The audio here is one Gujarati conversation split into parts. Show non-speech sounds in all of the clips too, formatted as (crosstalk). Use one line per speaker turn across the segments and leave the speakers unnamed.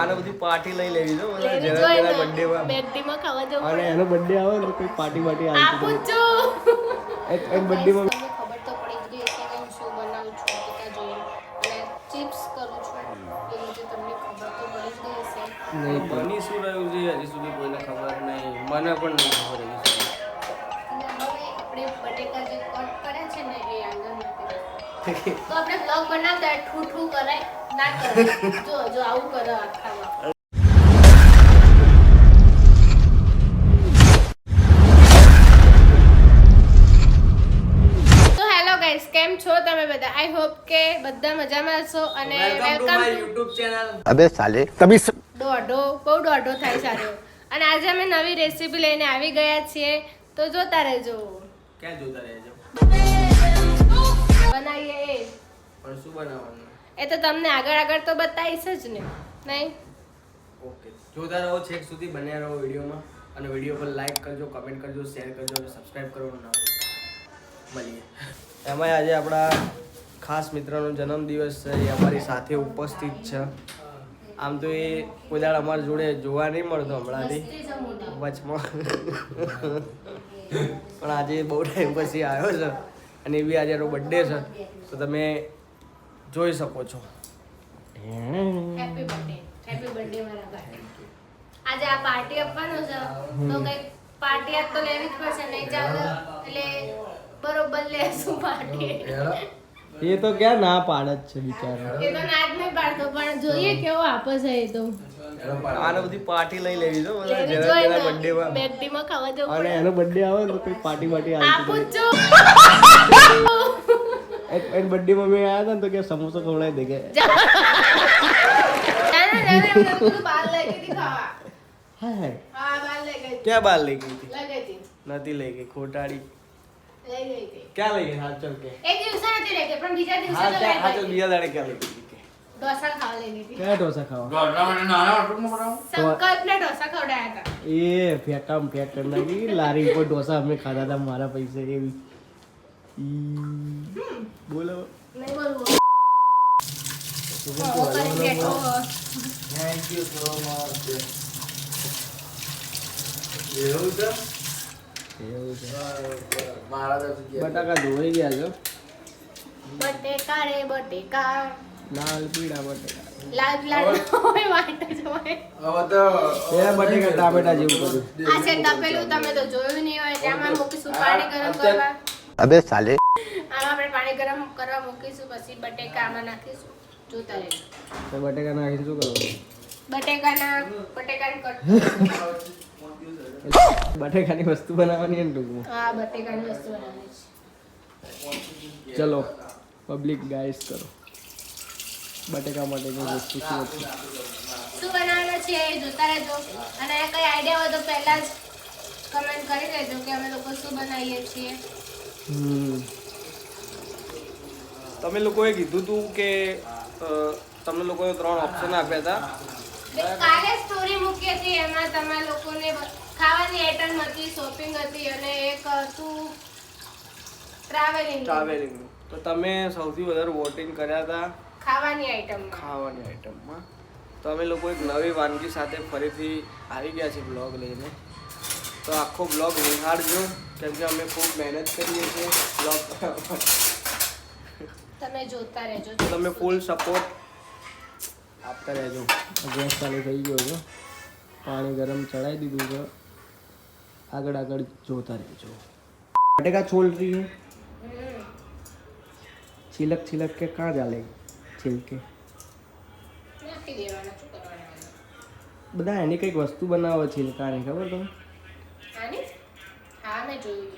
આને બધી પાર્ટી લઈ લેવી
જો
તેના માં
બેકડીમાં ખાવા જવું
અને એનો બર્થડે આવે ને તો કોઈ પાર્ટી પાર્ટી
આપું છું.
એક એક બર્થડે માં
ખબર તો પડી ગઈ કે હું શું બનાવું છું કે જોઈને. અને ચિપ્સ કરું છું. એ રીતે તમને ખબર તો પડી ગઈ હશે.
નહીં બની શું રહ્યું છે? હજી સુધી કોઈને ખબર નહીં. મને પણ નહીં ખબર
હવે આપણે બટેકા જે કટ કરે છે ને એ નાખી તો આપણે બ્લોગ બનાવતા હોય ઠૂ ઠૂ કરાય. ના કરે. જો કેમ છો તમે બધા? આઈ હોપ કે બધા મજામાં છો અને બહુ દોઢો થાય સારો. અને આજે અમે નવી રેસીપી લઈને આવી ગયા છીએ. તો જોતા રહેજો. બનાવીએ
પણ બનાવવાનું?
એ તો તમને આગળ આગળ તો બતાવીશ જ ને નહીં?
ઓકે. જોતા રહો છેક સુધી બન્યા રહો વિડીયોમાં. અને વીડિયો પર લાઈક કરજો કમેન્ટ કરજો શેર કરજો અને સબસ્ક્રાઇબ કરવાનું ના ભૂલતા મળીએ. એમાં આજે આપણા ખાસ મિત્રનો જન્મદિવસ છે. એ અમારી સાથે ઉપસ્થિત છે. આમ તો એ કોઈ દાડ અમારી જોડે જોવા નહીં મળતો હમણાંથી. વચમાં. પણ આજે બહુ ટાઈમ પછી આવ્યો છે. અને એ બી આજે એનો બર્થડે છે. તો તમે જોઈ શકો છો.
હેપી બર્થડે હેપી બર્થડે મારા ભાઈ. આજે આ પાર્ટી આપવાનો છે. તો કઈ પાર્ટી આજ તો લેવી જ પડશે નહીં ચાલે એટલે બરોબર લેશું પાર્ટી
એ તો ક્યાં ના પાડે જ છે બિચારો.
એ તો ના જ નહીં પાડતો પણ જોઈએ કેવો આપે છે એ તો.
આને બધી પાર્ટી લઈ લેવી
જો
તેના
ને.
birthday માં
ખાવા જવું
અને એનો બર્થડે આવે તો કોઈ પાર્ટી પાર્ટી
આપું છું
એક એક બર્થડે માં મેં આવ્યા હતા ને તો કે સમોસો ખવડાવી દે કે
ના, ના, ના, ના, ના, લઈ ગઈ હતી ખાવા.
હાય હાય
હા, બહાર લઈ ગઈ
ક્યાં બાર લઈ ગઈ હતી
લઈ ગઈ
નથી લઈ ગઈ ખોટાડી. ક્યાં લઈ ગઈ હાલ ચલ કે
એક દિવસે નથી લઈ ગઈ, પણ બીજા દિવસે તો
ચાલ
લઈ ગઈ
ચાલ
હતી.
બીજા દાડે ક્યાં લઈ ગઈ કે
ખાવા લઈ ગઈ.
કયા ઢોસા ખાવા
સંકલ્પને ઢોસા ખવડાયા હતા.
એ ફેંકામ ફેંક કરી નાખી લારી ઉપર ઢોસા અમે ખાધા હતા મારા પૈસે એવી. બોલો
નહીં બોલવું.
થેન્ક યુ સો મચ એવું છે એવું છે બટાકા ધોઈ ગયા છો.
બટેકા રે બટેકા
લાલ પીળા બટેકા.
લાલ
એ બટેકા ટામેટા જેવું બધું.
આ છે તપેલું તમે તો જોયું નહીં હોય ત્યાં મૂકીશું પાણી ગરમ કરવા.
અબે સાલે.
આમાં આપણે પાણી ગરમ કરવા મૂકીશું પછી બટેકામાં નાખીશું. જોતા રહેજો.
તો બટેકા નાખીને શું કરવાનું?
બટેકાના બટેકાને
બટેકાની વસ્તુ બનાવવાની એમ ટૂંકમાં.
હા બટેકાની વસ્તુ બનાવવાની
ચલો પબ્લિક ગાઈસ કરો. બટેકા માટેની વસ્તુ શું હતી?
શું બનાવવાનું છે જોતા રહેજો. અને કઈ આઈડિયા હોય તો પહેલા જ કમેન્ટ કરી દેજો કે અમે લોકો શું બનાવીએ છીએ.
તમે લોકોએ કીધું હતું કે તમે તમને લોકોએ ત્રણ ઓપ્શન આપ્યા હતા.
કાલે સ્ટોરી મૂકી હતી એમાં તમે લોકોને ખાવાની આઈટમ હતી શોપિંગ હતી અને એક હતું ટ્રાવેલિંગ
ટ્રાવેલિંગ તો તમે સૌથી વધારે વોટિંગ કર્યા હતા
ખાવાની આઈટમ
ખાવાની આઈટમમાં તો અમે લોકો એક નવી વાનગી સાથે ફરીથી આવી ગયા છે બ્લોગ લઈને. તો આખો બ્લોગ નિહાળજો કેમ કે અમે ખૂબ મહેનત કરીએ છીએ બ્લોગ
તમે જોતા રહેજો.
તમે ફૂલ સપોર્ટ આપતા રહેજો. ગેસ ચાલુ થઈ ગયો છે. પાણી ગરમ ચડાવી દીધું છે. આગળ આગળ જોતા રહેજો. બટેકા છોલ રહી હે? છિલક છિલક
કે કાં ચાલે છીલકે.
બધા એની કંઈક વસ્તુ બનાવે છિલકાની ખબર તમને?
આની હા મેં જોયું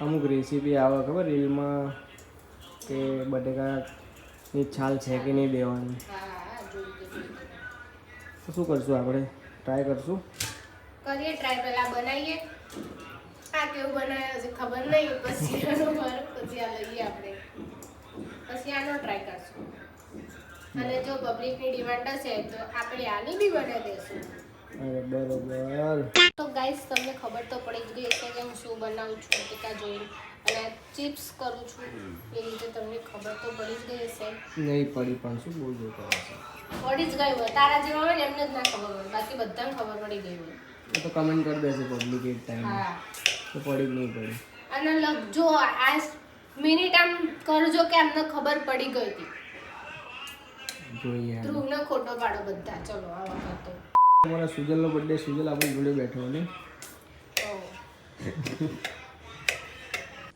અમુક રેસીપી આવે ખબર રીલમાં કે બટેકાની છાલ છે કે નહીં દેવાની.
તો
શું કરશું આપણે? ટ્રાય કરશું?
કરીએ ટ્રાય પહેલાં બનાવીએ. આ કેવું બનાવ્યો છે ખબર નહીં પછી (laughs) આનો મારો પછી આ લઈએ આપણે. પછી આનો ટ્રાય કરશું. અને જો પબ્લિકની ડિમાન્ડ હશે તો આપણે આની બી બનાવી દઈશું
અરે બરોબર.
તો ગાઈસ તમને ખબર તો પડી જ ગઈ હશે કે હું શું બનાવું છું ટીકા જોઈને. અને ચિપ્સ કરું છું. એ રીતે તમને ખબર તો પડી જ ગઈ હશે.
નહીં પડી પણ શું બોલવું જો
પડી જ ગઈ હોય. તારા જેવા હોય ને એમને જ ના ખબર હોય. બાકી બધાને ખબર પડી ગઈ હોય.
તો કમેન્ટ કરી દેશે પબ્લિક એક ટાઈમ
હા.
તો પડી જ નહીં પડી.
અને લગ- જો આ મિનિટ આમ કરજો કે આમને ખબર પડી ગઈ હતી.
જોઈએ.
ધ્રુવને ખોટો પાડો બધા. ચલો આ વખત. તો
અમારા સુજલનો બર્થડે સુજલ આપણી જોડે બેઠો ને?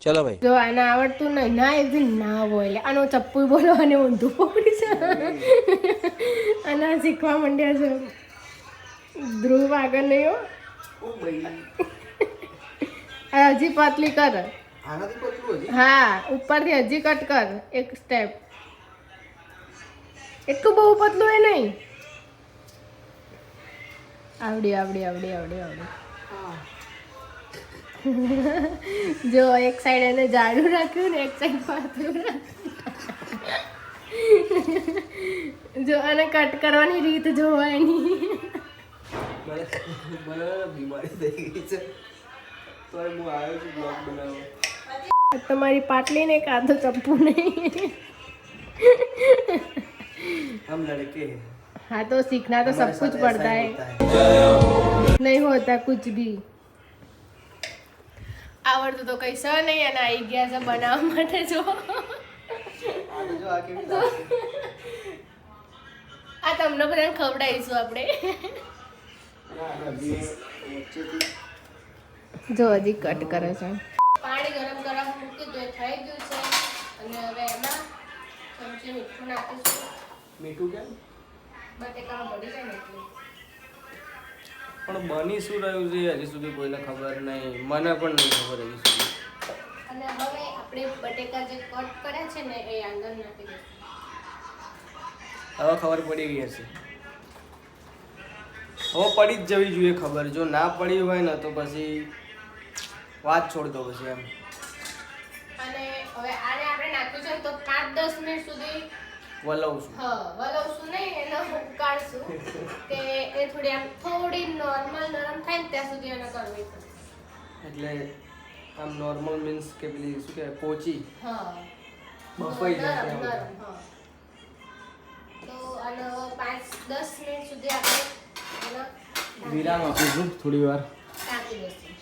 ચલો ભાઈ.
જો આને આવડતું નહીં. ના એ દિન ના બોલે આનો ચપ્પુ બોલો અને ઊંધું પકડી છે. આના શીખવા માંડ્યા છે. ધ્રુવ આગળ નહીં હો. હજી પાતલી કર. હા ઉપરથી હજી કટ કર. એક સ્ટેપ એટલું બહુ પતલું એ નહીં. આવડી આવડી આવડી આવડી આવડી. જો એક સાઈડ એને ઝાડુ રાખ્યું ને એક સાઈડ પાતળું જો અને કટ કરવાની રીત
જોવાય
એની તમારી પાટલી ને કાં તો ચપ્પુ નહીં.
હમ લડકે. हैं
हाँ तो सीखना तो सब
हमारे
कुछ
साथ
पड़ता
ऐसा
है
ही होता
नहीं होता कुछ भी આવડતું તો કઈ સ નહીં અને આવી ગયા છે બનાવવા માટે જો
આ તો જો આ કેવી લાગે.
આ તમને બધાને ખવડાવીશું આપણે
ના, હજી વચ્ચેથી
જો હજી કટ કરે છે પાણી ગરમ ગરમ મૂકી દો થઈ ગયું છે અને હવે એમાં ચમચી મીઠું નાખીશું
મીઠું કેમ પણ બની શું રહ્યું છે? હજી સુધી કોઈને ખબર નહીં. મને પણ નહીં ખબર હજી સુધી.
અને હવે આપણે બટેકા જે કટ કર્યા છે ને એ અંદર નાખી દઈશું
હવે ખબર પડી ગઈ હશે. હવે પડી જ જવી જોઈએ ખબર. જો ના પડી હોય ને તો પછી વાત છોડ દો પછી એમ.
અને હવે આને આપણે નાખ્યું છે તો પાંચ દસ મિનિટ સુધી
વલવશું.
હા વલવશું નહીં એને ઉકાળશું. કે એ થોડી આમ થોડી નોર્મલ નરમ થાય ને ત્યાં સુધી એને કરવી પડે.
એટલે આમ નોર્મલ મીન્સ કે પેલી શું કહેવાય પોચી.
હા.
બફાઈ જાય
નરમ, હા. તો આનો પાંચ દસ મિનિટ સુધી આપણે
વિરામ આપીશું થોડી વાર.
ઢાંકી દઈશું.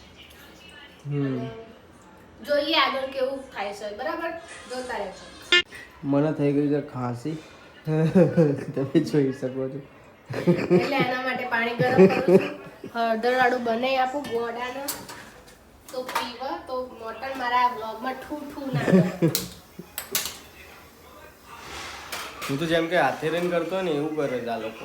હમ.
જોઈએ આગળ કેવું થાય છે. બરાબર? જોતા રહેજો.
મને થઈ ગયું છે ખાંસી. તમે જોઈ શકો છો.
એટલે એના માટે પાણી ગરમ કરું હળદર વાળું બનાવી આપું ગોડાનો. તો પીવા તો મોટન મારા બ્લોગમાં ઠૂ ઠૂ ના
હું તો જેમ કે હાથે રહીને કરતો ને એવું કરે છે આ લોકો.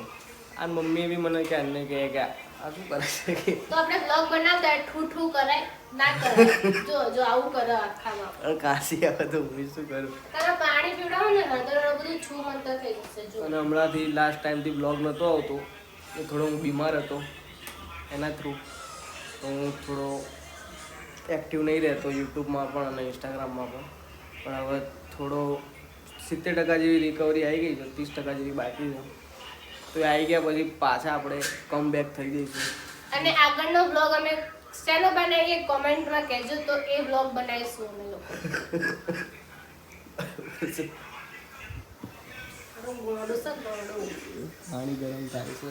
આ મમ્મી બી મને કે આને કહે કે આ શું કરે છે
તો આપણે બ્લોગ બનાવતા ઠૂ ઠૂ કરાય. ના કરાય જો જો આવું કરે આખામાં.
કાશી તો હું શું કરું?
તારા પાણી પીવડાવો ને હળદર બધું છું મંતર થઈ જશે જો.
અને હમણાંથી લાસ્ટ ટાઈમથી બ્લોગ નહોતો આવતો એ થોડો હું બીમાર હતો એના થ્રુ તો હું થોડો એક્ટિવ નહીં રહેતો યુટ્યુબમાં પણ અને ઇન્સ્ટાગ્રામમાં પણ. પણ હવે થોડો સિત્તેર ટકા જેવી રિકવરી આવી ગઈ છે ત્રીસ ટકા જેવી બાકી છે. તો એ આવી ગયા પછી પાછા આપણે કમ બેક થઈ જઈશું.
અને આગળનો બ્લોગ અમે શેનો બનાવીએ? કોમેન્ટમાં કહેજો તો એ બ્લોગ બનાવીશું અમે લોકો.
પાણી ગરમ થાય છે.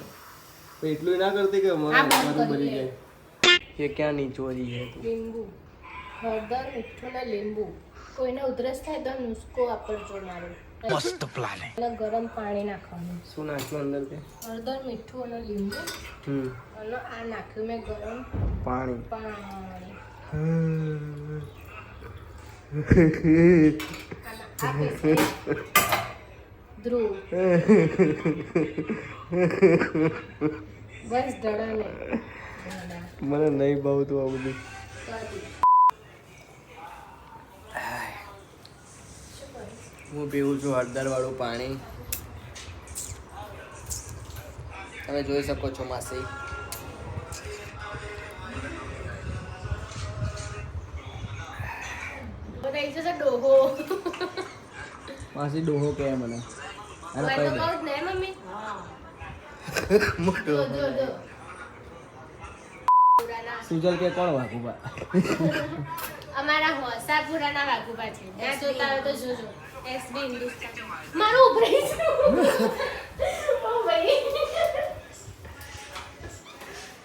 એટલું ના કરતી કે મારું ભરી. જાય. ક્યાં નીચોરી છે તું?
લીંબુ. હળદર મીઠું ને લીંબુ. કોઈને ઉધરસ થાય તો નુસ્ખો જો મારો. મસ્ત પ્લાન એટલે ગરમ પાણી નાખવાનું.
શું નાખ્યું અંદર તે
હળદર મીઠું અને લીંબુ.
હમ.
અને આ નાખ્યું મેં ગરમ
પાણી.
પાણી. (laughs) ધ્રુવ. બસ ઢળાને
મને નહીં ભાવતું આ બધું. હું પીવું છું હળદરવાળું પાણી. તમે જોઈ શકો છો માસી. માસી ડોહો કે મને. (laughs) સુજલ કે કોણ વાઘુબા
અમારા સાગપુરાના વાઘુબા છે. ત્યાં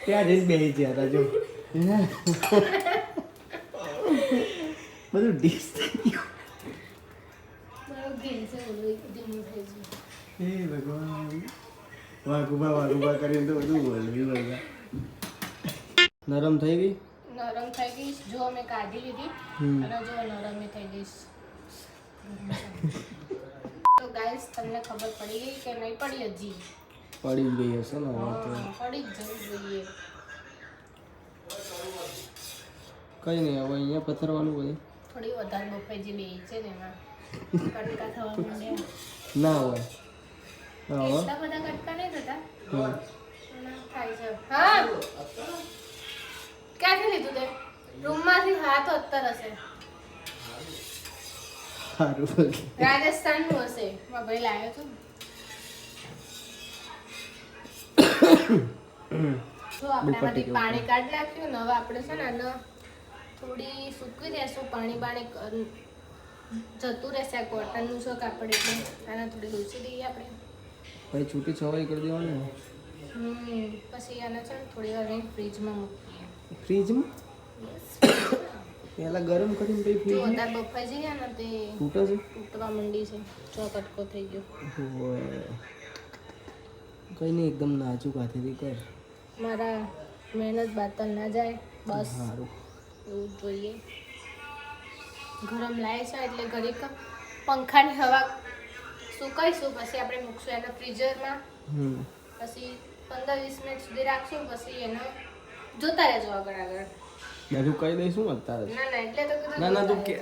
ત્યાં જઈને બેસી જો. બધું ડીશ થઈ ગયું. એ ભગવાન. વાઘુબા વાઘુબા કરીને તો બધું વળગ્યું બધા નરમ થઈ ગઈ?
નરમ થઈ ગઈ જો મેં કાઢી લીધી અને જો નરમ થઈ ગઈ તો ગાઈસ તમને ખબર પડી ગઈ કે નહીં પડી હજી?
પડી જ ગઈ હશે ને હવે તો.
પડી જ જવું જોઈએ.
કઈ નહીં હવે અહીંયા પથરવાનું બધું
થોડી વધારે બફાઈ જે બે છે ને એમાં. કટકા થવા (laughs) માંડ્યા.
ના હોય.
એટલા બધા કટકા નહીં થતા?
હા.
થાય છે. હા. ક્યાંથી લીધું તે? રૂમમાંથી હાથ અત્તર હશે.
સારું નું
રાજસ્થાનનું હશે. મારો ભાઈ લાવ્યો હતો. જો પાણી કાઢી નાખ્યું ને હવે આપણે છે ને આને થોડી સૂકવી દેશું. પાણી પાણી જતું રહેશે આ કોટનનું છે કાપડ એટલે. આને થોડી લૂછી દઈએ આપણે.
પછી છૂટી છવાઈ કરી દેવાની.
પછી આને છે ને થોડી વાર ફ્રીજમાં મૂકીએ.
ફ્રીજમાં? પહેલા ગરમ કરીને પછી ફ્રીજ
વધારે બફાઈ જઈએ ને તે
તૂટે છે?
તૂટવા માંડી છે. ચો કટકો થઈ ગયો.
કઈ નહીં એકદમ નાજુક હાથેથી કર.
મારા મહેનત બાતલ ના જાય. બસ.
સારું
એવું જોઈએ. ગરમ લાય છે એટલે ઘડીક પંખાની હવા સુકાઈશું પછી આપણે મૂકશું એને ફ્રીઝરમાં પછી પંદર વીસ મિનિટ સુધી રાખશું પછી એને જોતા રહેજો આગળ આગળ.
બધું કહી દઈશું અત્યારે
ના ના એટલે તો કીધું
ના ના તું કે.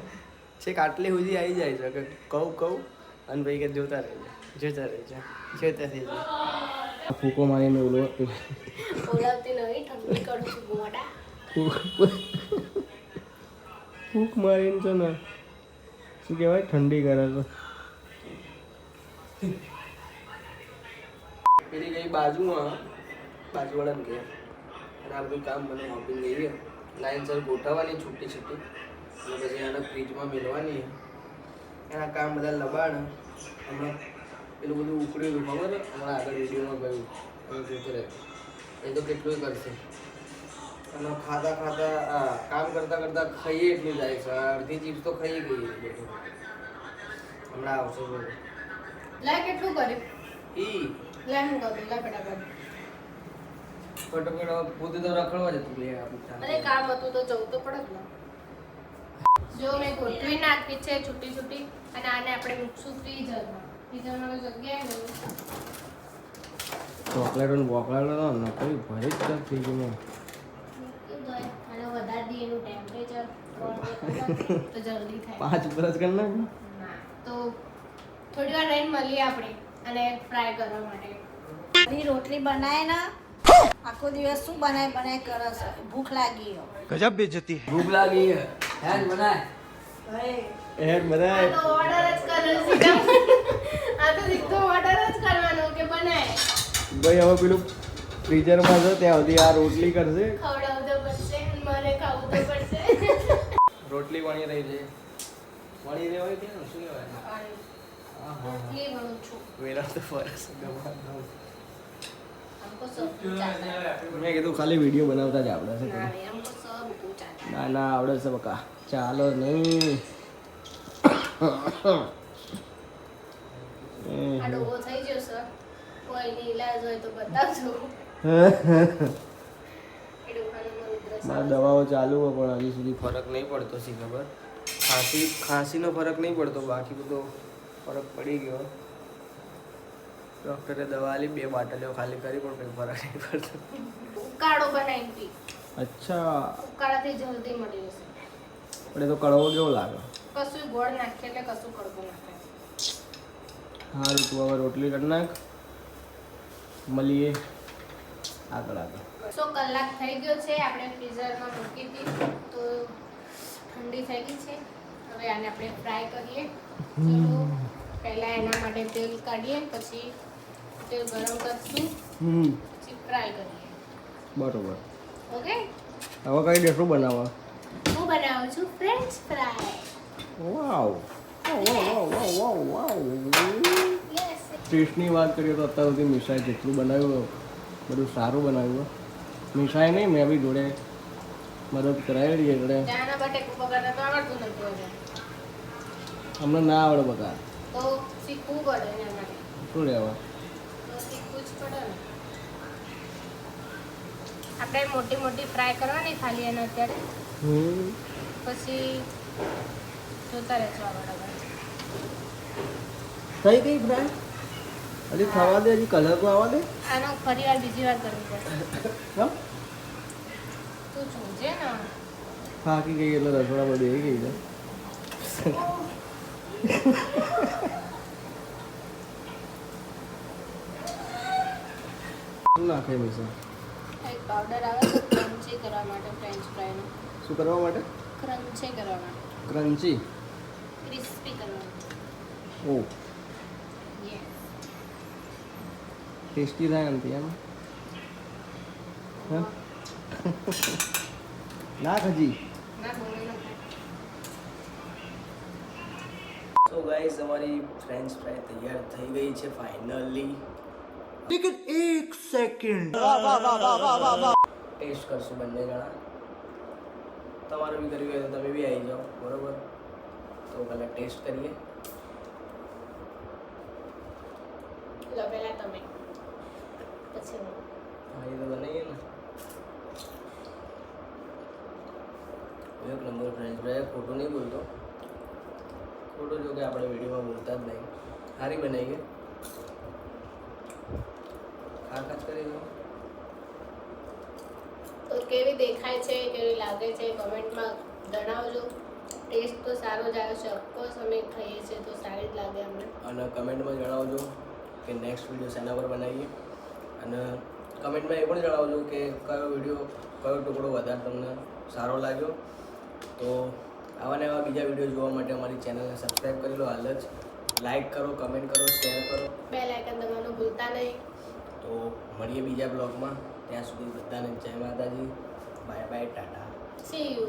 (laughs) છેક આટલી સુધી આવી જાય છે કે કહું કહું અને ભાઈ કે જોતા રહેજો જોતા રહેજો જોતા રહેજો. ફૂકો મારીને ઓલો
ઓલાવતી નહીં ઠંડી કરું છું ગોડા
ફૂક મારીને છે ને શું કહેવાય ઠંડી કરે તો પેલી ગઈ બાજુમાં બાજુવાળાને ઘેર. અને આ બધું કામ મને આપીને લાઈન સર ગોઠવવાની છૂટી છૂટી. અને પછી આને ફ્રીજમાં મેળવાની એના કામ બધા લબાણ. હમણાં પેલું બધું ઉકળ્યું ખબર? હમણાં આગળ વિડીયોમાં ગયું. અને જોતો રહે એ તો કેટલું કરશે. અને ખાતા ખાતા કામ કરતાં કરતાં ખાઈએ એટલું જાય છે. અડધી ચીપ્સ તો ખાઈ ગઈ હમણાં આવશે
લાય કેટલું કર્યું?
ઈ.
લાય હું કરું લાય ફટાફટ.
ફટોફટ પોતે તો રખડવા જતું લે આપણે
અરે કામ હતું તો જવું તો પડે ને. જો મેં ગોઠવી નાખી છે છૂટી છૂટી અને આને આપણે મૂકશું ફ્રીઝરમાં ફ્રીઝરમાં જગ્યાએ નહીં
ચોકલેટો ને બોકલેટો તો નકરી ભરી જ કર ફ્રીજમાં
મૂકી દો અને વધારી દઈએ એનું ટેમ્પરેચર જલ્દી
પાંચ બ્રશ કરી નાખ
તો થોડી વાર રહીને મળીએ આપણે અને ફ્રાય કરવા માટે.
રોટલી બનાય ને આખો દિવસ શું બનાય બનાય કરે છે? ભૂખ લાગી હો.
ભૂખ લાગી હે. બનાય. હેર બનાય.
આ તો ઓર્ડર જ કર્યો સીધા. આ તો સીધો ઓર્ડર જ કરવાનો કે બનાય.
ભાઈ હવે પેલું ફ્રીઝરમાં છે ત્યાં સુધી આ રોટલી કરશે.
ખવડાવવું તો પડશે મારે ખાવું તો પડશે.
રોટલી વણી રહી છે. વણી રહેવાય કે શું કહેવાય હા હા
રોટલી વણું છું.
વેલા તો ફરસ ગમા મેં કીધું ખાલી વીડિયો બનાવતા જ આવડે છે ના ના આવડે છે બકા. ચાલો નહીં. મારા દવાઓ ચાલુ હોય પણ હજી સુધી ફરક નહીં પડતો છે ખબર? ખાંસી ખાંસીનો ફરક નહીં પડતો બાકી બધો ફરક પડી ગયો. ડૉક્ટરે દવા આલી બે બાટલીઓ ખાલી કરી પણ કંઈ ફરક નહીં પડતો.
ઉકાળો બનાવી પી.
અચ્છા.
ઉકાળાથી જલ્દી મળી જશે.
પણ એ તો કડવો કેવો લાગે?
કશું ગોળ નાખીએ એટલે કશું કડવું નાખે.
સારું તું હવે રોટલી કરી નાખ. મળીએ. આગળ આગળ.
સો કલાક થઈ ગયો છે આપણે ફ્રીઝરમાં મૂકી હતી તો ઠંડી થઈ ગઈ છે. હવે આને આપણે ફ્રાય કરીએ. પહેલાં એના માટે તેલ કાઢીએ પછી તેલ ગરમ કરશું.
હમ.
ફ્રાય કરીએ.
બરોબર.
ઓકે?
હવે કઈ દેશું બનાવવા?
હું બનાવું છું ફ્રેન્ચ ફ્રાય
વાવ. ટેસ્ટની વાત કરીએ તો અત્યાર સુધી મિસાઈ જેટલું બનાવ્યું બધું સારું બનાવ્યું. મિસાઈ નહીં મેં બી જોડે મદદ કરાવેલી એટલે અમને ના આવડે બધા
તો શીખવું પડે
શું લેવા?
આપણે મોટી મોટી ફ્રાય કરવાની ખાલી એને અત્યારે. પછી જોતા રહેજો
કઈ ગઈ ફ્રાય હજી થવા દે હજી કલર આવવા દે.
આનો ફરી વાર બીજી વાર કરવું પડશે. તું જોજે ને
થાકી ગઈ એટલે રસોડામાં બેસી ગઈ છે. શું નાખે મીસા
એક પાવડર આવે છે ક્રન્ચી કરવા માટે ફ્રેન્ચ ફ્રાયનો
શું કરવા માટે?
ક્રન્ચી કરવા માટે.
ક્રન્ચી
ક્રિસ્પી કરવા માટે.
ઓ.
યસ
ટેસ્ટી થાય એમ એમ? હા? નાખ હજી સો ગાઈઝ અમારી ફ્રેન્ચ ફ્રાય તૈયાર થઈ ગઈ છે ફાઇનલી
लेकिन एक सेकंड
ટેસ્ટ કરશું બંને જણા તમારે બી કરવી હોય તો તમે બી આવી જાઓ બરોબર તો પહેલાં ટેસ્ટ કરીએ
લો પહેલા તમે પછી હું
હા એ તો બનાવીએ ને એક નંબર ફ્રેન્ચ ફ્રાય ખોટું નહીં બોલતો ખોટું જો કે આપણે વિડીયોમાં બોલતા જ નહીં સારી બનાવી ગઈ કરી દો
તો કેવી દેખાય છે કેવી લાગે છે કમેન્ટમાં જણાવજો. ટેસ્ટ તો સારો જ આવ્યો છે. ઓફકોર્સ અમે ખાઈએ છીએ તો સારી જ લાગે અમને.
અને કમેન્ટમાં જણાવજો કે નેક્સ્ટ વીડિયો શેના પર બનાવીએ. અને કમેન્ટમાં એ પણ જણાવજો કે કયો વીડિયો કયો ટુકડો વધારે તમને સારો લાગ્યો. તો આવા ને આવા બીજા વીડિયો જોવા માટે અમારી ચેનલને સબસ્ક્રાઈબ કરી લો. હાલ જ લાઈક કરો કમેન્ટ કરો શેર કરો.
બે લાઇકન દબાવવાનું ભૂલતા નહીં.
તો મળીએ બીજા બ્લોગમાં. ત્યાં સુધી બધાને જય માતાજી. Bye bye Tata.
See you